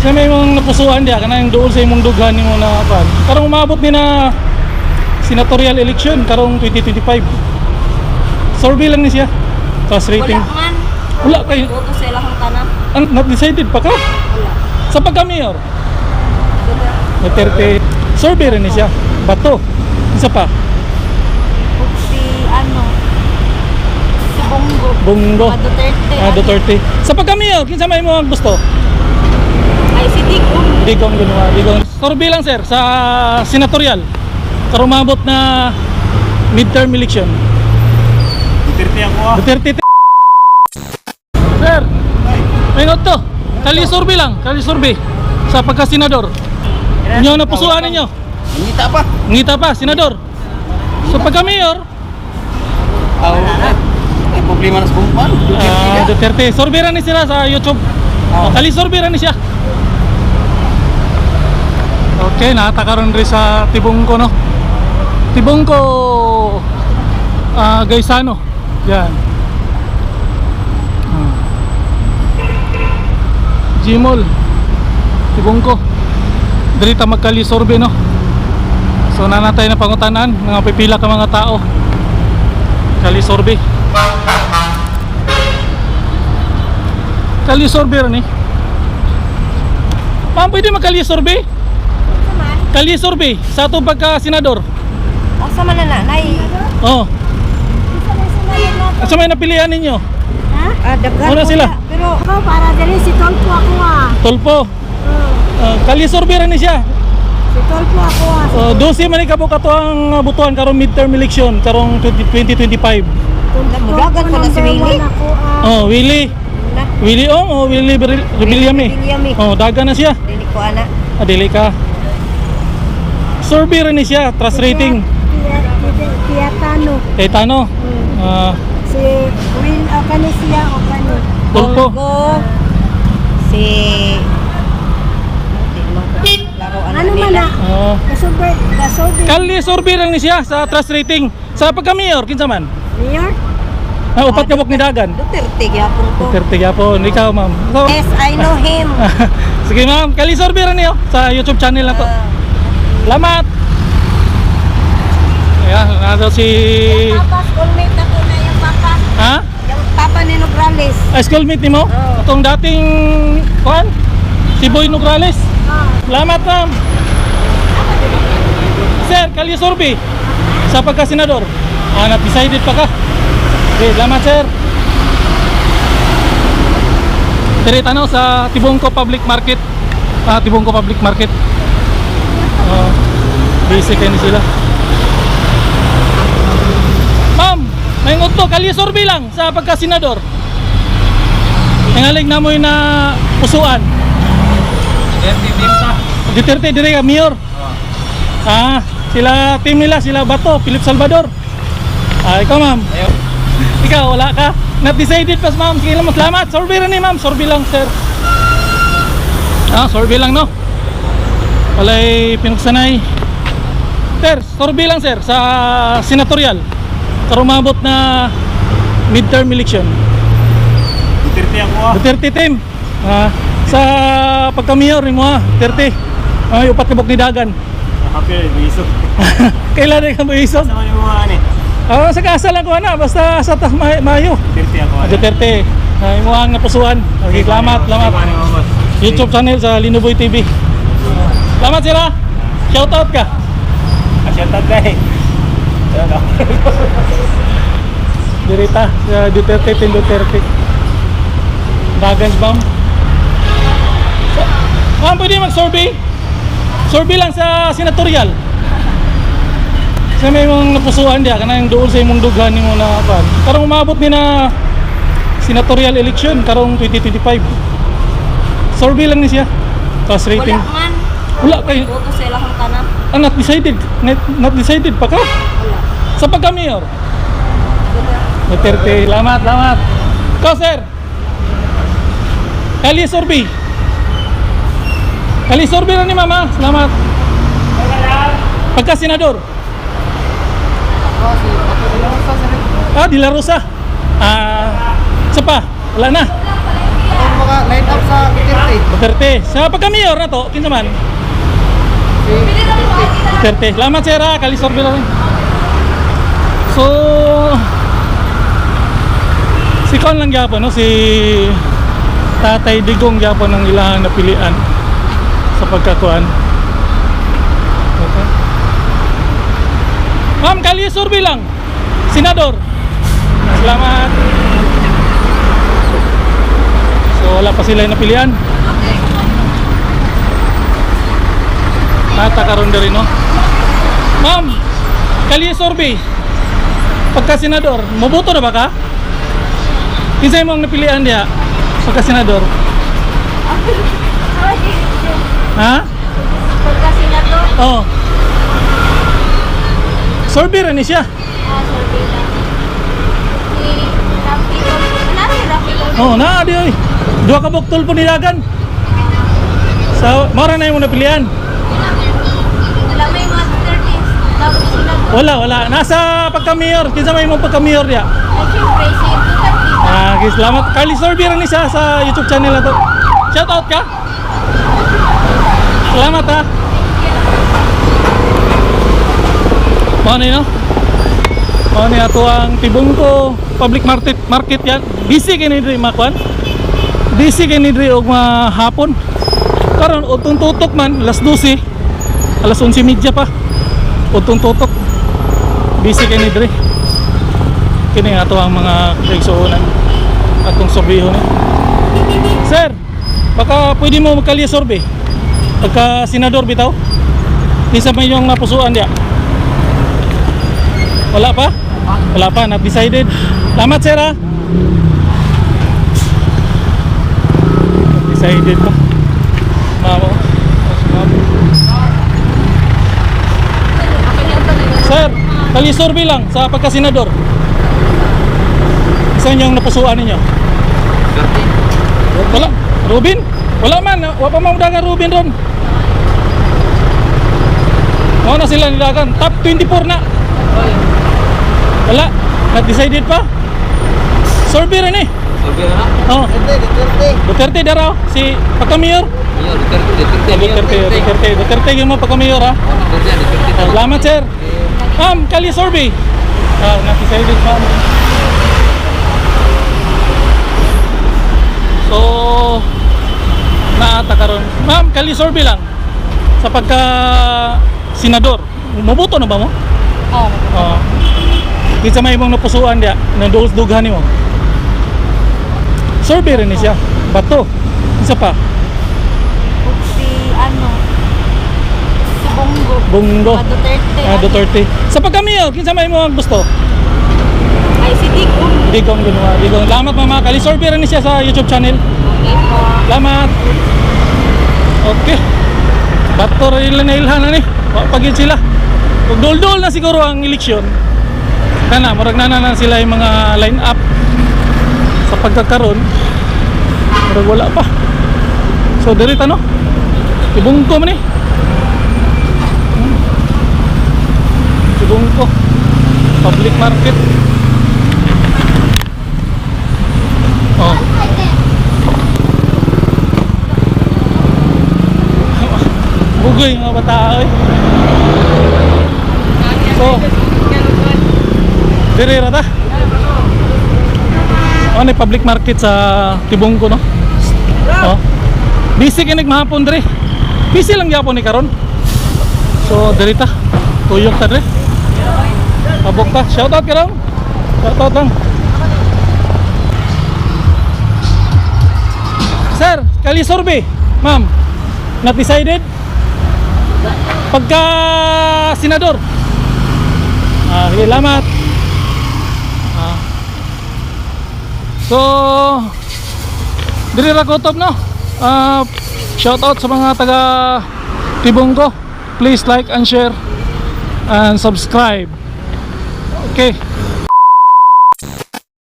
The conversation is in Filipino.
Sa may mong napusuan diya, kanang doon sa imong dughan mo na pan. Karong umabot ni na senatorial election karong 2025. Survey lang ni siya. Tapos rating. Wala man. Wala kay Boto sa ilang tanan. an, not decided pa ka. Wala. Sa pagka-mayor, Wala. Duterte survey rin ni siya. Bato. Isa pa, si ano? Si Bongo. Bongo. Ah, Duterte. Ah, Duterte. Sa pagka-mayor, kinsa may mo ang gusto? Ay, si Digong. Digong ginawa, Digong. Survey lang sir sa senatorial. Karong umabot na midterm election. Duterte ako ah. Duterte Sir, may to. Kali survey lang, kali survey sa pagka-senador. Inyo na pusuan ninyo. Ngita pa. Ngita pa, senador. Sa pagka-mayor, Aw. Ay problema na sa kumpan. ah, Duterte. Survey rin ni sila sa YouTube. Oh, kali survey rin ni siya. Okay, natakaroon rin sa Tibungko, no? Tibungko ah Gaisano. Yan. Hmm. Gmall. Tibungko. Dirita magkali survey, no? So nanatay na pangutanan, mga pipila ka mga tao. Kali survey. Kali survey rin eh. Ma'am, pwede magkali survey? Kali survey sa atong pagka-senador. Asa man na nanay? Oh. Asa may napilihan ninyo? Ha? Ah, daghan. Una sila. Pero ako para dali si Tolpo ako ah. Tolpo. Uh, kali survey rin ni siya. Si Tolpo ako ah. Uh, dosi man ikabok ato ang uh, butuan karong midterm election karong 20, 2025. Mudagan ko na si Willie. Oh, Willie. Willie Ong o Willie Ber- Rebillame. Rebillame. Oh, daga na siya. Dili ko ana. Adili ka. Survey rin siya, trust rating. Tiyatano. Kay Tano. Ah, Si Will, o siya, o kani. Tolpo. Bongo. Si Di Ano man na? oh. Kali survey rin siya sa trust rating. Sa pagka-mayor, kinsa man? Mayor? Ah, upat ka ni Dagan. Duterte gyapon ko. Duterte yapon. Ikaw, ma'am. So, Yes, I know him. Sige, ma'am. Kali survey rin niyo sa YouTube channel na to. Ah, Salamat. Ayan, nado si... Papa, schoolmate ako na yung papa. Ha? Yung papa ni Nograles. Ah, schoolmate ni mo? Oo. Itong dating... Kuan? Si Boy Nograles. Salamat, ma'am. Sir, kali survey sa pagka-senador. Ah, na-decided pa ka? Okay, salamat, sir. Diri tanaw sa Tibungko Public Market. Ah, Tibungko Public Market. Oh, busy kayo sila. Ma'am, may ngutlo, kali survey lang sa pagka-senador. Nangalig na mo na pusuan. Duterte team ta. Duterte dire ka mayor. Ah, sila team nila sila Bato, Philip Salvador. Ah, ikaw ma'am. Ikaw wala ka. Not decided pas ma'am. Sige lang salamat. Survey rin ni ma'am. Survey lang sir. Ah, survey lang no. Walay pinagsanay. Sir, survey lang sir sa senatorial. Karumabot na midterm election. Duterte ako ah. Duterte team. Ah, sa pagka-mayor ni mo ha, Duterte. Ay, upat kabok ni Dagan. Happy biso. Kailan rin ka isos? Sama yung mga ani. Ah, sa kaasa lang ko na, basta sa ta May- Mayo. Duterte ako ah. Duterte. Ay mo ang napusuan. Okay, salamat, salamat. YouTube channel sa Linuboy TV. Salamat sila. Shout out ka. Asyatan dahil. Dirita sa Duterte Team Duterte. Dagan ma'am. Ma'am, pwede mag-survey? Survey lang sa senatorial. Sa may mong napusuan diya, kanang doon sa imong dughan mo na pan. Karong umabot ni na senatorial election karong 2025. Survey lang ni siya. Tapos rating. Wala man. Wala kay Boto sa ilang tanan. ah, not decided. Not, not decided pa ka. Wala. Sa pagka-mayor. Wala. Duterte. Salamat, salamat. Ikaw, sir. Kali survey. Kali survey na ni mama. Salamat. Pagka-senador. Ah, De La Rosa. Ah, isa pa. Wala na. Line up sa Duterte. Duterte. Sa pagka-mayor na to, kinsa man? Duterte. Salamat sir ha, kalisor bila rin. So, si Kon lang gyapon no, si Tatay Digong gyapon ang ilang napilian sa pagkakuan. Okay. Ma'am, kalisor bilang. Senador. Salamat. So, wala pa sila napilian. Nata karon diri no. Ma'am, kali survey. Pagka senador, moboto na ba ka? Kinsa mo ang napilian diha? Pagka senador. Ha? Pagkasi na to, Oh. Survey rin ni siya. ah. Si Rafi, Rafi ko. Oh, na di oy. Duha ka buktol po nilagan. Sa mara na yung napilian. Wala, wala. Nasa pagka-mayor. Kinsa may mo pagka-mayor diha? Ay, syempre, si Duterte. Ah, okay, salamat. Kali Sorby rin siya sa YouTube channel na to. Shout out ka. Salamat ha. Mao ni no? Mao ni ato ang Tibungko Public Market Market yan. Busy kini diri makwan. Busy kini diri og mahapon. Karon utong tutok man alas 12. Alas 11:30 pa. Utong tutok. Busy kini diri kini ato ang mga kaigsuonan atong sorbihon Sir, baka pwede mo magkalya sorbe pagka senador bitaw. Isa pa yung napusuan diya Wala pa? Wala pa, not decided Salamat sir ha. Decided pa Mamo. Sir, kalya sorbe lang sa pagka senador Saan yung napusuan ninyo? Wala. Rubin? Wala man. Wala pa maudagan Rubin ron. Mga na sila nilagan. Top 24 na. Wala. Not decided pa. Survey rin eh. Sabi na. Oh. Duterte, Duterte. Duterte daraw. Si pagka-mayor. Mayor, Duterte, Duterte. Duterte, Duterte, Duterte yung mga pagka-mayor ha. Duterte, Duterte. Salamat sir. Ma'am, kali survey. Ah, decided ma'am. So, naata karon. Ma'am, kali survey lang. Sa pagka senador, mabuto na ba mo? Oh, Oo. Kinsa may imong napusuan dia, nanduhos-dughan nimo. Survey rin ni siya. Bato. Isa pa. si ano, Bongo. Bunggo. Ah, Duterte. Ah, Duterte. Sa pagka-mayor, kinsa may imong gusto? Ay, si Digong. Digong ginawa. Digong. Salamat mama. Kali survey rin siya sa YouTube channel. Okay po. Salamat. Okay. Bato rin na ilhan na ni. Pagin sila. Dol-dol na siguro ang eleksyon. Kana, murag na na sila yung mga line up sa pagkakaroon. Murag wala pa. So, dirita no? Ibungko man eh. Hmm. Ibungko. Public market. Oh. Bugoy mga bata oy. So, dire ra ta. Ano yung public market sa Tibungko no? Oh. Busy kinig mahapon dire. Busy lang gyapon ni karon. So, dire ta. Tuyok ta dire. Tabok ta. Shout out ka lang. Shout out lang. Sir, kali survey. Ma'am, not decided? Pagka senador. Ah, salamat. Ah. So, diri ra kutob no. Ah, shout out sa mga taga Tibungko. Please like and share and subscribe. Okay.